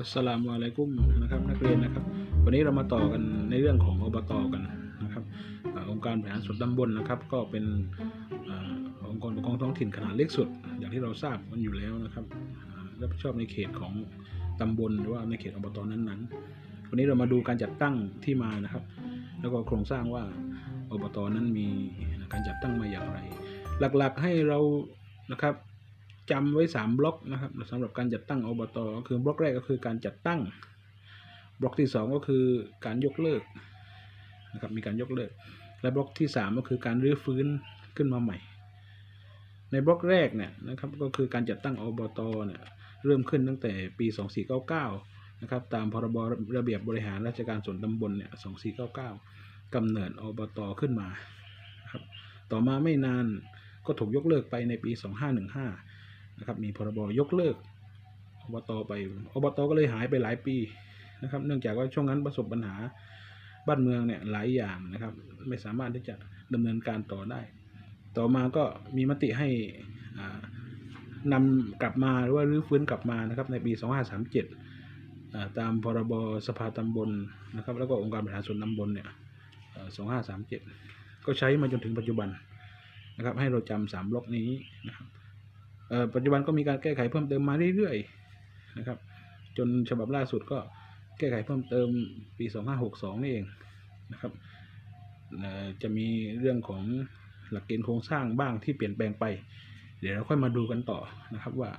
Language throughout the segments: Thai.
อัสลามุอะลัยกุมนะครับนักเรียนนะครับ วันนี้เรามาต่อกันในเรื่องของอบตกันนะครับองค์การบริหารส่วนตำบลนะครับ ก็เป็นองค์กรปกครองท้องถิ่นขนาดเล็กสุด อย่างที่เราทราบกันอยู่แล้วนะครับรับผิดชอบในเขตของตำบลหรือว่าในเขตอบตนั้นๆ วันนี้เรามาดูการจัดตั้งที่มานะครับ แล้วก็โครงสร้างว่าอบตนั้นมีการจัดตั้งมาอย่างไร หลักๆให้เรานะครับ จำไว้ 3 บล็อกนะครับสำหรับการจัดตั้งอบตก็คือบล็อกแรกก็คือการจัดตั้ง บล็อกที่ 2 ก็คือการยกเลิกนะครับมีการยกเลิก และบล็อกที่ 3 ก็คือการรื้อฟื้นขึ้นมาใหม่ ในบล็อกแรกเนี่ยนะครับก็คือการจัดตั้งอบตเนี่ยเริ่มขึ้นตั้งแต่ปี 2499นะครับตามพรบระเบียบบริหารราชการส่วนตำบลเนี่ย2499กำเนิดอบตขึ้นมาครับต่อมาไม่นานก็ถูกยกเลิกไปในปี 2515 นะครับ มีพรบยกเลิกอบตไปอบตก็เลยหายไปหลายปีนะครับ เนื่องจากว่าช่วงนั้นประสบปัญหาบ้านเมืองเนี่ยหลายอย่างนะครับ ไม่สามารถที่จะดำเนินการต่อได้ ต่อมาก็มีมติให้อ่านำกลับมาหรือว่ารื้อฟื้นกลับมานะครับ ในปี 2537อ่าตามพรบสภาตำบลนะครับ แล้วก็องค์การบริหารส่วนตำบลเนี่ยเอ่อ2537 ก็ใช้มาจนถึงปัจจุบันนะครับ ให้เราจำสามบล็อกนี้นะครับ ปัจจุบันก็มีการแก้ไขเพิ่มเติมมาเรื่อยๆนะครับ จนฉบับล่าสุดก็แก้ไขเพิ่มเติมปี 2562 นี่เองนะครับจะมีเรื่องของหลักเกณฑ์โครงสร้างบ้างที่เปลี่ยนแปลงไป เดี๋ยวเราค่อยมาดูกันต่อนะครับว่า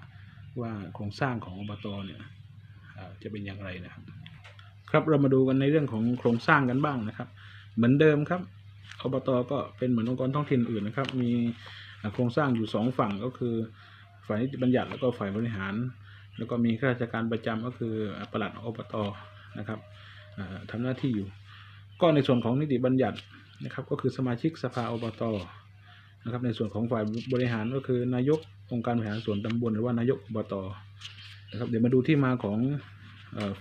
ว่าโครงสร้างของอบตเนี่ยจะเป็นอย่างไรนะครับ ครับเรามาดูกันในเรื่องของโครงสร้างกันบ้างนะครับ เหมือนเดิมครับอบตก็เป็นเหมือนองค์กรท้องถิ่นอื่นนะครับ มีโครงสร้างอยู่สองฝั่งก็คือ ฝ่ายนิติบัญญัติแล้วก็ฝ่ายบริหาร แล้วก็มีข้าราชการประจำก็คือปลัดอบตนะครับอ่าทำหน้าที่อยู่ ก็ในส่วนของนิติบัญญัตินะครับก็คือสมาชิกสภาอบตนะครับในส่วนของฝ่ายบริหารก็คือนายกองค์การบริหารส่วนตำบลหรือว่านายกอบตนะครับเดี๋ยวมาดูที่มาของ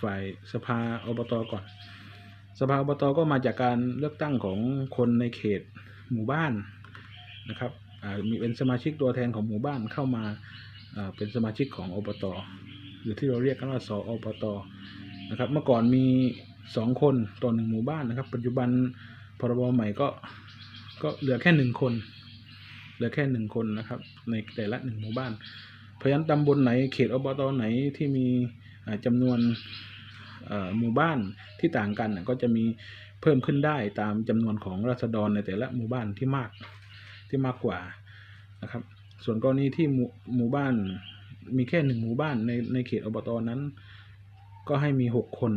ฝ่ายสภาอบตก่อน สภาอบตก็มาจากการเลือกตั้งของคนในเขตหมู่บ้านนะครับ มีเป็นสมาชิกตัวแทนของหมู่บ้านเข้ามาเป็นสมาชิกของอบตหรือที่เราเรียกกันว่าสออบตนะครับ เมื่อก่อนมีสองคนต่อหนึ่งหมู่บ้านนะครับ ปัจจุบันพรบใหม่ก็ก็เหลือแค่หนึ่งคน เหลือแค่หนึ่งคนนะครับ ในแต่ละหนึ่งหมู่บ้าน เพราะฉะนั้นตำบลไหนเขตอบตไหนที่มีอ่าจำนวนหมู่บ้านที่ต่างกันก็จะมีเพิ่มขึ้นได้ตามจำนวนของราษฎรในแต่ละหมู่บ้านที่มาก ที่มากกว่านะครับ ส่วนกรณีที่หมู่หมู่บ้านมีแค่หนึ่งหมู่บ้านในในเขตอบตนั้น ก็ให้มีหกคน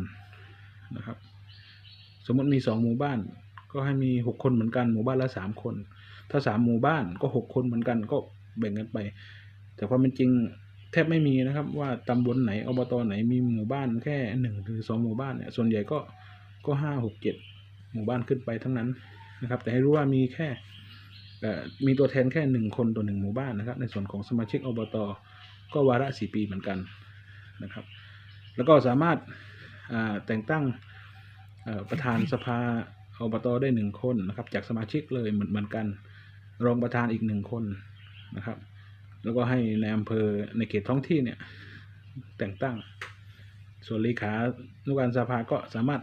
นะครับ สมมติมีสองหมู่บ้าน ก็ให้มีหกคนเหมือนกันหมู่บ้านละสามคน ถ้าสามหมู่บ้านก็หกคนเหมือนกันก็แบ่งกันไป แต่ความเป็นจริงแทบไม่มีนะครับว่าตำบลไหนอบตไหนมีหมู่บ้านแค่หนึ่งหรือสองหมู่บ้านเนี่ยส่วนใหญ่ก็ก็ห้าหกเจ็ดหมู่บ้านขึ้นไปทั้งนั้นนะครับ แต่ให้รู้ว่ามีแค่ มีตัวแทนแค่หนึ่งคนต่อหนึ่งหมู่บ้านนะครับ ในส่วนของสมาชิกอบตก็วาระสี่ปีเหมือนกันนะครับ แล้วก็สามารถแต่งตั้งประธานสภาอบตได้หนึ่งคนนะครับ จากสมาชิกเลยเหมือนเหมือนกัน รองประธานอีกหนึ่งคนนะครับ แล้วก็ให้ในอำเภอในเขตท้องที่เนี่ยแต่งตั้ง ส่วนเลขานุการสภาก็สามารถ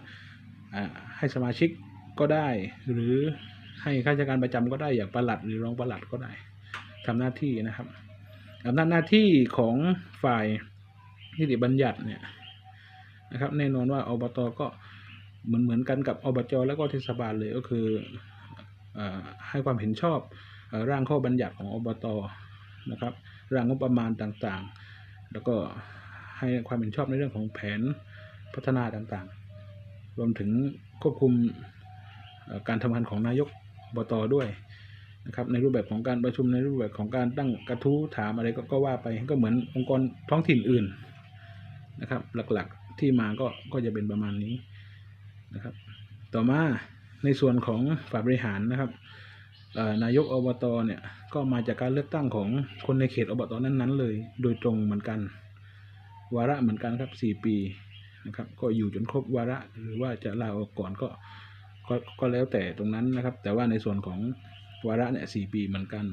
ให้สมาชิกก็ได้หรือ ให้ข้าราชการประจำก็ได้อย่างประหลัดหรือรองประหลัดก็ได้ทำหน้าที่นะครับอำนาจหน้าที่ของฝ่ายนิติบัญญัติเนี่ยนะครับ แน่นอนว่าอบตก็เหมือนเหมือนกันกับอบจแล้วก็เทศบาลเลยก็คืออให้ความเห็นชอบอร่างข้อบัญญัติของอบตนะครับ ร่างงบประมาณต่างๆ แล้วก็ให้ความเห็นชอบในเรื่องของแผนพัฒนาต่างๆ รวมถึงควบคุมการทำงานของนายก บตด้วยนะครับในรูปแบบของการประชุมในรูปแบบของการตั้งกระทู้ถามอะไรก็ก็ว่าไปก็เหมือนองค์กรท้องถิ่นอื่นนะครับ หลักๆที่มาก็ก็จะเป็นประมาณนี้นะครับ ต่อมาในส่วนของฝ่ายบริหารนะครับนายกอบตเนี่ยก็มาจากการเลือกตั้งของคนในเขตอบตนั้นๆ เลย โดยตรงเหมือนกัน วาระเหมือนกันครับสี่ปีนะครับก็อยู่จนครบวาระหรือว่าจะลาออกก่อนก็ ก็ก็แล้วแต่ตรงนั้นนะครับ แต่ว่าในส่วนของวาระเนี่ยสี่ปีเหมือนกัน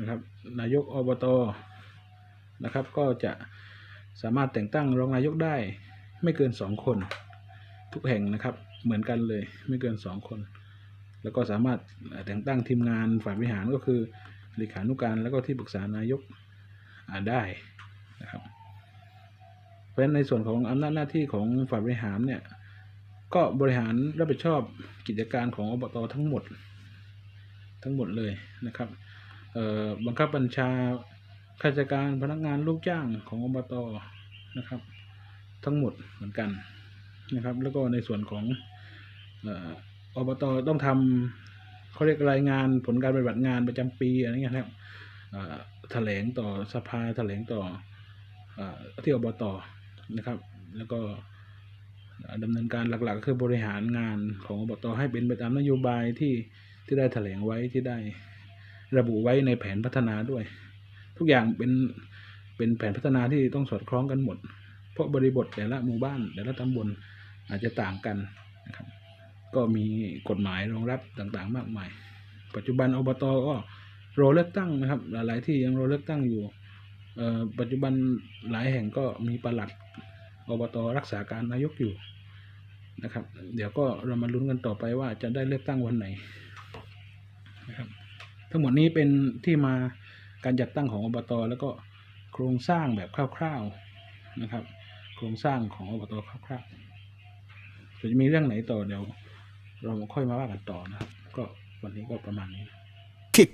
นะครับ นายกอบตนะครับ ก็จะสามารถแต่งตั้งรองนายกได้ไม่เกินสองคน ทุกแห่งนะครับเหมือนกันเลยไม่เกินสองคน แล้วก็สามารถแต่งตั้งทีมงานฝ่ายบริหารก็คือเลขานุการแล้วก็ที่ปรึกษานายกได้นะครับเพราะฉะนั้นในส่วนของอำนาจหน้าที่ของฝ่ายบริหารเนี่ย ก็บริหารรับผิดชอบกิจการของอบตทั้งหมด ทั้งหมดเลยนะครับบังคับบัญชาข้าราชการพนักงานลูกจ้างของอบตนะครับ ทั้งหมดเหมือนกันนะครับ แล้วก็ในส่วนของอบตต้องทำเขาเรียกรายงานผลการปฏิบัติงานประจำปีอะไรเงี้ยนะครับแถลงต่อสภาแถลงต่ออที่อบตนะครับ แล้วก็ ดำเนินการหลักๆ คือบริหารงานของอบตให้เป็นไปตามนโยบายที่ที่ได้แถลงไว้ที่ได้ระบุไว้ในแผนพัฒนาด้วย ทุกอย่างเป็นเป็นแผนพัฒนาที่ต้องสอดคล้องกันหมด เพราะบริบทแต่ละหมู่บ้าน แต่ละตำบลอาจจะต่างกันนะครับก็มีกฎหมายรองรับต่างๆ มากมาย ปัจจุบันอบตก็รอเลือกตั้งนะครับ หลายๆที่ยังรอเลือกตั้งอยู่ปัจจุบันหลายแห่งก็มีประหลัด อบตรักษาการนายกอยู่นะครับ เดี๋ยวก็เรามาลุ้นกันต่อไปว่าจะได้เลือกตั้งวันไหนนะครับทั้งหมดนี้เป็นที่มาการจัดตั้งของอบตแล้วก็โครงสร้างแบบคร่าวๆนะครับ โครงสร้างของอบตคร่าวๆจะมีเรื่องไหนต่อเดี๋ยวเราค่อยมาว่ากันต่อนะครับ ก็วันนี้ก็ประมาณนี้ kick.